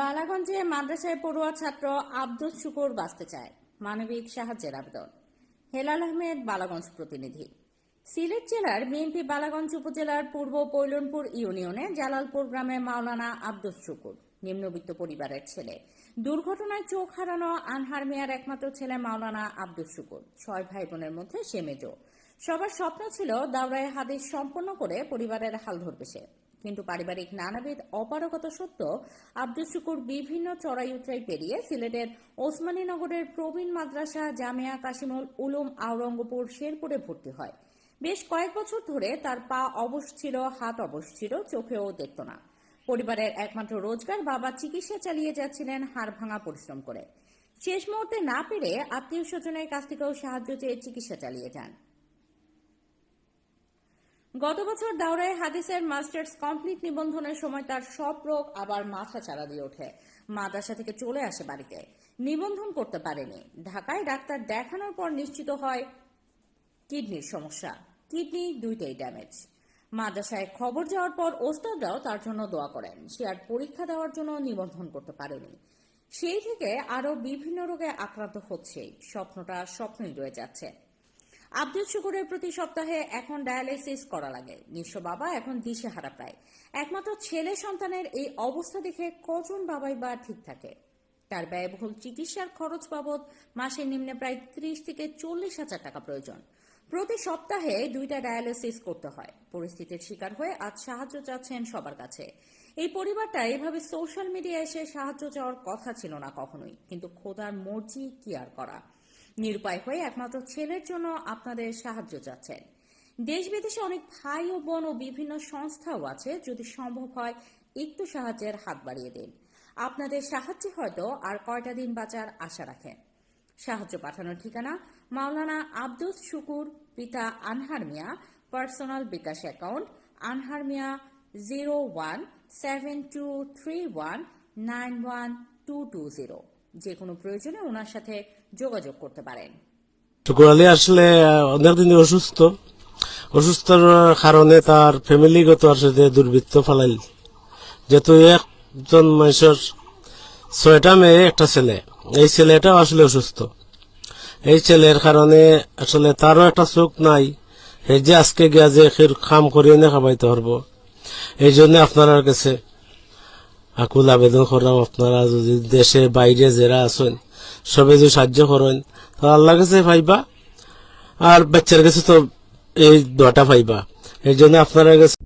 বালাগঞ্জে মাদ্রাসায় পড়ুয়া ছাত্র আব্দুল শুকুর বাঁচতে চায়। মানবিক সাহায্যের আবেদন। হেলাল আহমেদ, বালাগঞ্জ প্রতিনিধি। সিলেট জেলার বিএনপি বালাগঞ্জ উপজেলার পূর্ব পৈলনপুর ইউনিয়নে জালালপুর গ্রামে মাওলানা আব্দুল শুকুর, নিম্নবিত্ত পরিবারের ছেলে। দুর্ঘটনায় চোখ হারানো আনহার মিয়ার একমাত্র ছেলে মাওলানা আব্দুল শুকুর। ছয় ভাই বোনের মধ্যে সে মেজো। সবার স্বপ্ন ছিল দাওরায় হাদিস সম্পন্ন করে পরিবারের হাল ধরবে সে। কিন্তু পারিবারিক নানাবিধ অপারগতা সত্ত্বেও আব্দুল শুকুর বিভিন্ন চড়াই উতরাই পেরিয়ে সিলেটের ওসমানীনগরের প্রবীণ মাদ্রাসা জামিয়া কাশিমুল উলুম আওরঙ্গপুর শেরপুরে ভর্তি হয়। বেশ কয়েক বছর ধরে তার পা অবশ ছিল, হাত অবশ ছিল, চোখেও দেখত না। পরিবারের একমাত্র রোজগার বাবা চিকিৎসা চালিয়ে যাচ্ছিলেন হাড় ভাঙা পরিশ্রম করে। শেষ মুহূর্তে না পেরে আত্মীয় স্বজনের কাছ থেকেও সাহায্য চেয়ে চিকিৎসা চালিয়ে যান। গত বছর দাওরায় হাদিসের মাস্টার্স কমপ্লিট নিবন্ধনের সময় তার সব রোগ আবার মাথা চারা দিয়ে ওঠে। মাদ্রাসা থেকে চলে আসে বাড়িতে। নিবন্ধন করতে পারেনি। ঢাকায় ডাক্তার দেখানোর পর নিশ্চিত হয় কিডনির সমস্যা। কিডনি দুইটাই ড্যামেজ। মাদ্রাসায় খবর যাওয়ার পর ওস্তাদরাও তার জন্য দোয়া করেন। সে আর পরীক্ষা দেওয়ার জন্য নিবন্ধন করতে পারেনি। সেই থেকে আরও বিভিন্ন রোগে আক্রান্ত হচ্ছে। স্বপ্নটা স্বপ্নই রয়ে যাচ্ছে। আব্দুল শুকুরের প্রতি সপ্তাহে এখন ডায়ালাইসিস করা লাগে। নিঃস্ব বাবা এখন দিশেহারা প্রায়। একমাত্র ছেলে সন্তানের এই অবস্থা দেখে কজন বাবাই বা ঠিক থাকে? তার ব্যয়বহুল চিকিৎসার খরচ বাবদ মাসে নিম্নে প্রায় ত্রিশ থেকে চল্লিশ হাজার টাকা প্রয়োজন। প্রতি সপ্তাহে দুইটা ডায়ালিসিস করতে হয়। পরিস্থিতির শিকার হয়ে আজ সাহায্য চাচ্ছেন সবার কাছে। এই পরিবারটা এভাবে সোশ্যাল মিডিয়ায় এসে সাহায্য চাওয়ার কথা ছিল না কখনোই। কিন্তু খোদার মর্জি কি আর করা? নিরুপায় হয়ে একমাত্র ছেলের জন্য আপনাদের সাহায্য চাচ্ছেন। দেশ বিদেশে অনেক ভাই ও বোন ও বিভিন্ন সংস্থাও আছে, যদি সম্ভব হয় একটু সাহায্যের হাত বাড়িয়ে দিন। আপনাদের সাহায্যে হয়তো আর কয়টা দিন বাঁচার আশা রাখেন। সাহায্য পাঠানোর ঠিকানা মাওলানা আব্দুল শুকুর, পিতা আনহার মিয়া, personal bKash account Anhar Mia zero one seven two three one nine one two two zero. যে কোনো প্রয়োজনে ওনার সাথে যোগাযোগ করতে পারেন। শুকুর আলী আসলে অনেকদিন অসুস্থ। অসুস্থর কারণে তার ফ্যামিলিগত আসলে দুর্বৃত্ত ফালাইল। যেহেতু একজন মানুষের ছয়টা মেয়ে, একটা ছেলে। এই ছেলেটাও আসলে অসুস্থ। এই ছেলের কারণে আসলে তারও একটা চোখ নাই। এই যে আজকে গিয়া যে খাম করিয়ে না খাবাইতে পারব। এই জন্য আপনার কাছে আকুল আবেদন করলাম, আপনারা যদি দেশে বাইরে যারা আছেন সবে যদি সাহায্য করেন, তাহলে আল্লাহর কাছে পাইবা। আর বাচ্চার কাছে তো এই দোয়াটা পাইবা। এই জন্য আপনারা কাছে